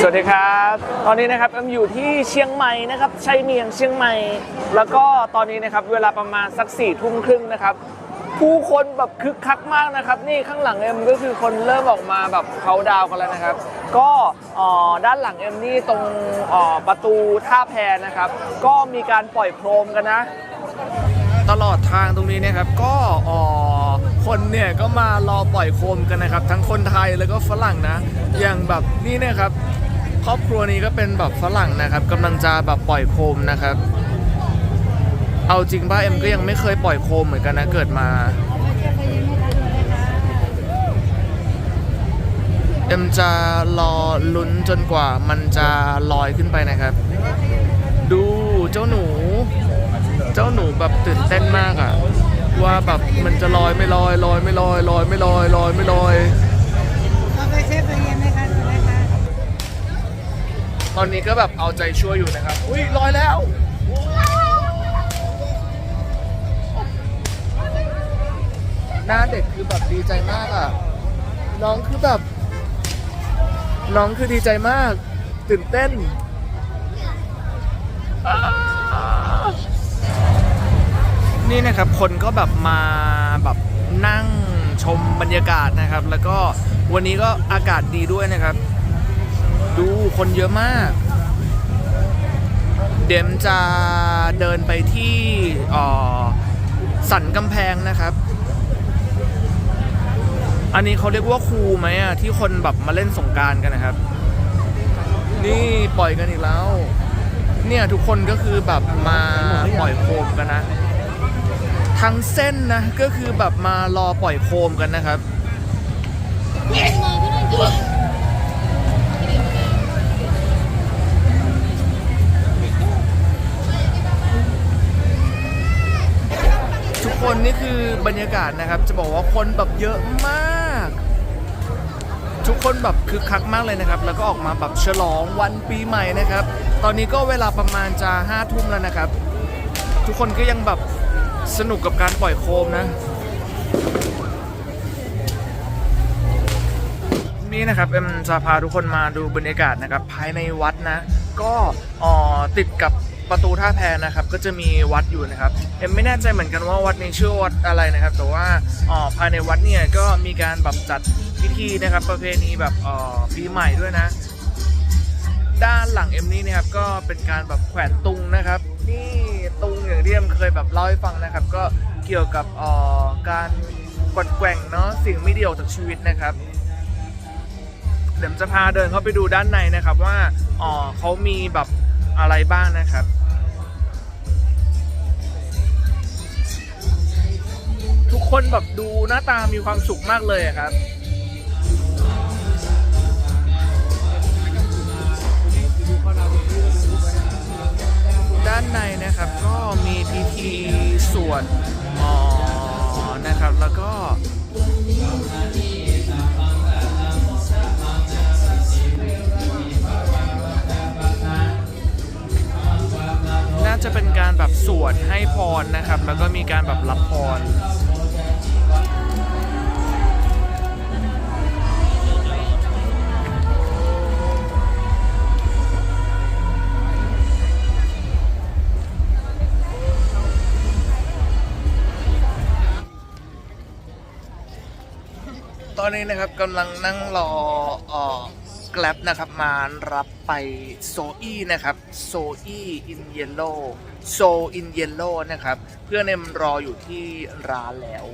สวัสดีครับ ตอนนี้นะครับเอ็มอยู่ที่เชียงใหม่นะครับชัยเมียงเชียงใหม่ แล้วก็ตอนนี้นะครับเวลาประมาณสักสี่ทุ่มครึ่งนะครับผู้คนแบบคึกคักมากนะครับ นี่ข้างหลังเอ็มก็คือคนเริ่มออกมาแบบเขาดาวกันแล้วนะครับ ก็อ่อด้านหลังเอ็มนี่ตรงอ่อประตูท่าแพนะครับ ก็มีการปล่อยโครมกันนะ ตลอดทางตรงนี้นะครับก็ออ คนเนี่ยก็มารอปล่อยโคมกันนะครับ ทั้งคนไทยแล้วก็ฝรั่งนะ อย่างแบบนี่เนะครับครอบครัวนี้ก็เป็นแบบฝรั่งนะครับกำลังจะแบบปล่อยโคมนะครับ เอาจริงป้าเอ็มก็ยังไม่เคยปล่อยโคมเหมือนกันนะเกิดมาเอ็มจะรอลุ้นจนกว่ามันจะลอยขึ้นไปนะครับ ดูเจ้าหนู เจ้าหนูแบบตื่นเต้นมากอะ ว่าแบบมันจะลอยไม่ลอยลอยไม่ลอยลอยไม่ลอยลอยไม่ลอย เราไปเชฟไปเรียนไหมคะถูกไหมคะตอนนี้ก็แบบเอาใจช่วยอยู่นะครับ อุ้ยลอยแล้ว หน้าเด็กคือแบบดีใจมากอะ น้องคือแบบ น้องคือดีใจมาก ตื่นเต้น นี่นะครับคนก็แบบมาแบบนั่งชมบรรยากาศนะครับ แล้วก็วันนี้ก็อากาศดีด้วยนะครับ ดูคนเยอะมาก เดมจะเดินไปที่อ่อสันกำแพงนะครับ อันนี้เขาเรียกว่าครูไหมอะที่คนแบบมาเล่นสงการกันนะครับ นี่ปล่อยกันอีกแล้ว เนี่ยทุกคนก็คือแบบมาปล่อยโคมกันนะ ทั้งเส้นนะ ก็คือแบบมารอปล่อยโคมกันนะครับ ทุกคนนี่คือบรรยากาศนะครับ จะบอกว่าคนแบบเยอะมาก ทุกคนแบบคึกคักมากเลยนะครับ แล้วก็ออกมาแบบฉลองวันปีใหม่นะครับ ตอนนี้ก็เวลาประมาณจะห้าทุ่มแล้วนะครับ ทุกคนก็ยังแบบ สนุกกับการปล่อยโคมนะ นี่นะครับเอ็มจะพาทุกคนมาดูบรรยากาศนะครับ ภายในวัดนะ ก็อ่อติดกับประตูท่าแพนะครับ ก็จะมีวัดอยู่นะครับเอ็มไม่แน่ใจเหมือนกันว่าวัดนี้ชื่อวัดอะไรนะครับ แต่ว่าอ่อภายในวัดเนี่ยก็มีการแบบจัดพิธีนะครับ ประเพณีแบบอ่อปีใหม่ด้วยนะด้านหลังเอ็มนี่นะครับก็เป็นการแบบแขวนตุงนะครับ นี่ อย่างที่เอ็มเคยแบบเล่าให้ฟังนะครับ ก็เกี่ยวกับเอ่อการกัดแกว่งเนาะสิ่งไม่ดีออกจากชีวิตนะครับ เดี๋ยวจะพาเดินเข้าไปดูด้านในนะครับว่าอ๋อเขามีแบบอะไรบ้างนะครับทุกคนแบบดูหน้าตามีความสุขมากเลยครับานในนะครับก็มีพิธีสวดอ๋อนะครับแล้วก็น่าจะเป็นการแบบสวดให้พรนะครับ แล้วก็มีการแบบรับพร อนนี้นะครับกำลังนั่งรอเอ่อ Grab นะครับมารับไปโซอี้นะครับโซอี้อินเยลโลโซอินเยลโลนะครับ เพื่อนเอ็มรออยู่ที่ร้านแล้ว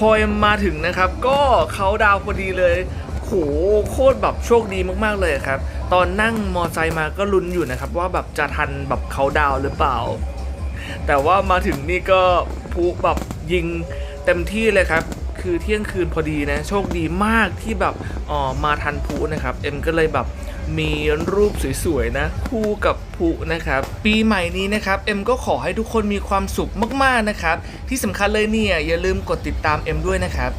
พอเอ็มมาถึงนะครับ ก็เขาดาวพอดีเลยโหโคตรแบบโชคดีมากๆเลยครับ ตอนนั่งมอไซค์มาก็ลุ้นอยู่นะครับ ว่าแบบจะทันแบบเขาดาวหรือเปล่า แต่ว่ามาถึงนี่ก็พุแบบยิงเต็มที่เลยครับ คือเที่ยงคืนพอดีนะ โชคดีมากที่แบบอ๋อมาทันพุนะครับ เอ็มก็เลยแบบ มีรูปสวยๆนะ คู่กับผูนะครับ ปีใหม่นี้นะครับเอ็มก็ขอให้ทุกคนมีความสุขมากๆนะครับ ที่สำคัญเลยเนี่ยอย่าลืมกดติดตามเอ็มด้วยนะครับ